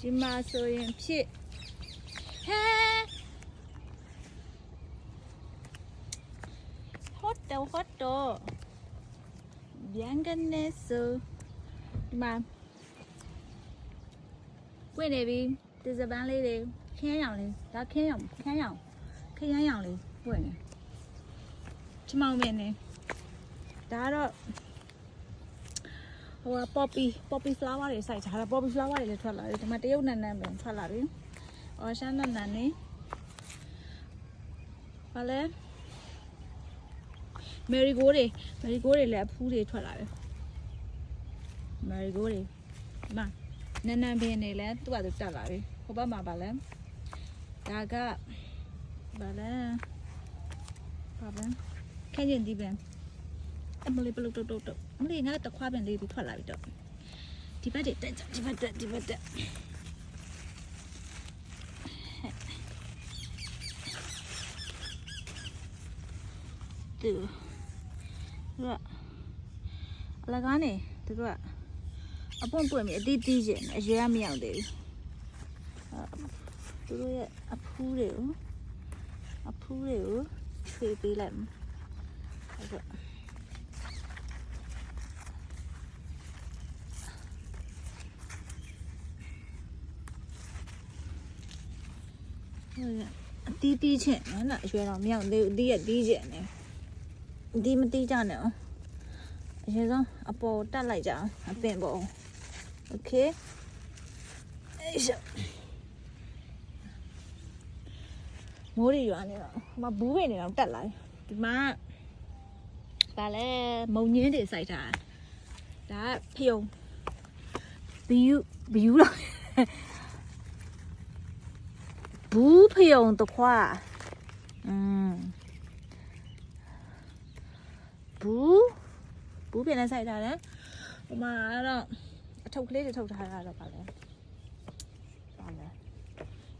ဒီမှာဆိုရင်ဖြစ်ဟဲဟော့တော့ဟော့တော့ဗျန်ကနေဆိုဒီမှာပွင့်နေပြီဒီစပန်းလေးတွေခင်းရောင်လေးဒါခင်းရောင်ခင်းရောင်ခင်းရောင်လေးပွင့်နေချမောင်မင်းနေဒါကတော့ ဟိုက poppy poppy flower တွေစိုက်ထားတာ poppy flower တွေလည်းထွက်လာပြီဒီမှာတရုတ်နန်းနန်းပဲထွက်လာပြီအော်ရှမ်းနန်းနန်းနေဘာလဲ marigold တွေ marigold တွေလည်းအဖူးတွေထွက်လာတယ် marigold တွေဒီမှာနန်းနန်းပင်တွေလည်းသူ့ဟာသူတက်လာပြီဟိုဘက်မှာဘာလဲဒါကဘာလဲဘာလဲခင်းကျင်ဒီပင်အမလေးပလုတ်တုတ်တုတ်တုတ် အမလေးငါတခွားပင်လေးပြီးထွက်လာပြီတော့ဒီဘက်တွေတက်ကြဒီဘက်တက်ဒီဘက်တက်တူသူကအလကားနေသူကအပွင့်ပွင့်ပြီးအတီးတီးကျင်အရွယ်ကမရောက်သေးဘူးသူတို့ရဲ့အဖူးတွေကိုအဖူးတွေကိုဖြေပေးလိုက်မယ်ဟုတ်ကဲ့ ဟုတ်ရ အတီးတီးချင်းနော်နော်အရွယ်တော်မြောက်သေးဘူးအတီးရတီးချင်းနေအတီးမတီးကြနဲ့အောင်အရင်ဆုံးအပေါ်တက်လိုက်ကြအောင်အပင်ပေါ်โอเคအေးရှမိုးရီရွာနေတော့မဘူးပင်နေတော့တက်လာဒီမှာဗာလဲမုံညင်းတွေစိုက်တာဒါကဖျုံဘီယူဘီယူလား ဘူးဖယုံတခွာอืมဘူးဘူးပြန်လဲဆိုင်ထားတယ်ဟိုမှာကတော့အထုပ်ကလေးတွေထုတ်ထားတာတော့ဗာလဲဗာလဲ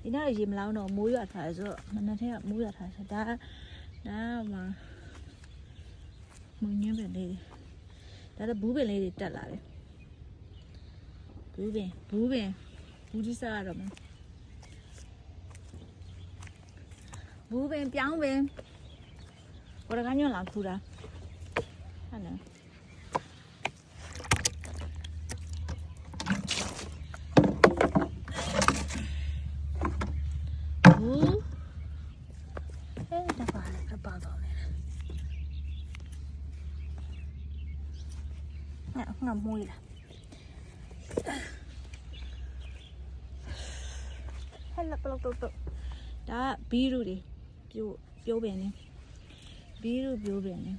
ဒီနေ့ရေမလောင်းတော့မိုးရွာထားတယ်ဆိုတော့မနက်ထဲကမိုးရွာထားတယ်ဒါဒါမှမွန်ညင်းပင်လေးဒါတော့ဘူးပင်လေးတွေတက်လာတယ်ဘူးပင်ဘူးပင်ဘူးကြီးစားရတော့မယ် ဘူးပင်ပြောင်းပင်ဘောရကညွန့်လာခူတာဟာနော်ဘူးအဲ့ဒါပါလေပြပါတော့လေငါငါမွေးလာဟဲ့လာပလောက်တော့တော့ဒါကဘီရူတွေ ပြိုးပြိုးပင်နေဘီရူပြိုးပင်နေ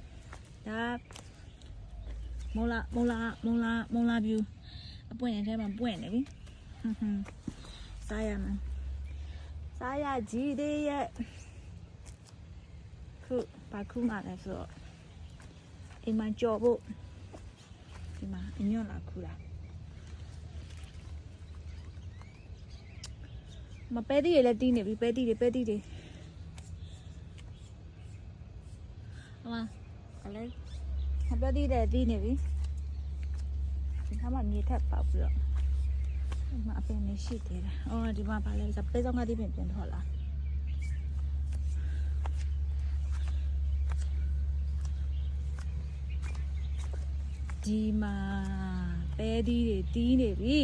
ဒါမုံလာမုံလာမုံလာမုံလာပြူအပွင့်နေထဲမှာပွင့်နေပြီဟွန်းဟွန်းစားရမယ်စားရကြည့်သေးရဲ့ခုဘာခုမှလဲဆိုတော့အိမ်မှာကြော်ဖို့ဒီမှာအညွန့်လာခူလာမပဲတီးရလည်းတီးနေပြီပဲတီးတွေပဲတီးတွေ ဟမကလေးဟ ပ်ပြီးတဲ့ဒီနေပြီဒီခါမှမြေထက်ပေါက်ပြီးတော့ဒီမှာအပင်နေရှိသေးတယ်အော်ဒီမှာပါလဲစပဲဆောင်ကတိပင်ပြန်ထွက်လာဒီမှာပဲဒီတွေတီးနေပြီ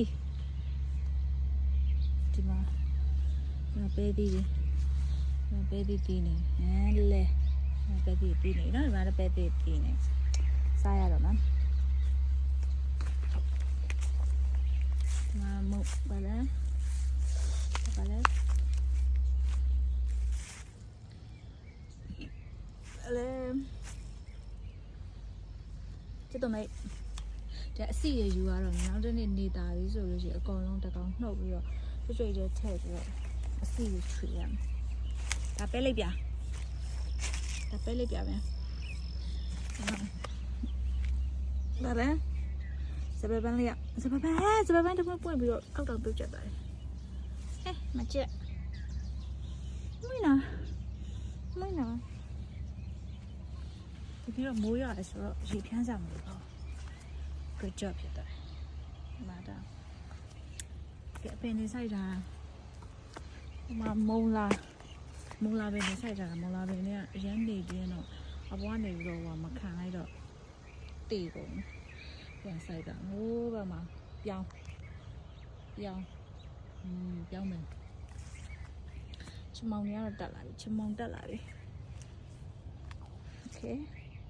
ဒီမှာဒီမှာပဲဒီတွေဒီမှာပဲဒီတီးနေဟမ်လဲပဲတီးပြီးနေနော်ဒီမှာလည်းပဲတီးပြီးနေ စားရတော့နော်မမဘာလဲဘာလဲလဲကျတော့မေတဲ့အစီရယူရတော့နောက်တစ်နေ့နေတာပြီဆိုလို့ရှိရင်အကောင်လုံးတစ်ကောင်နှုတ်ပြီးတော့ကျွတ်ကျွတ်ကျဲထည့်ပြီးတော့အစီရချွေရမယ်ဒါပဲလိုက်ပြဒါပဲလေးပြမယ်။ ဒါပဲစပယ်ပန်းလေးကစပယ်ပန်းစပယ်ပန်းတစ်ခုပွင့်ပြီးတော့အောက်တော့ပြုတ်ကျသွားတယ်ဟဲ့မကျက်မင်းနာမင်းနာဒီပြီးတော့မိုးရတယ်ဆိုတော့ရေဖြန်းစားမလို့ပေါ့ good job ဖြစ်တယ်မာတာဒီအပင်နေဆိုင်တာဟိုမှာမုံလာမုံလာပဲနေဆိုင်တာမုံလာပဲနဲ့ရမ်းနေပြင်းတော့အပွားနေပြီးတော့ဟိုမှာခံလိုက်တော့ တေကုန်ပြန်ဆိုင်တာဟိုးဘက်မှာပြောင်းပြောင်းอืมပြောင်းမယ်ချမောင်တွေကတော့တက်လာပြီချမောင်တက်လာပြီ Okay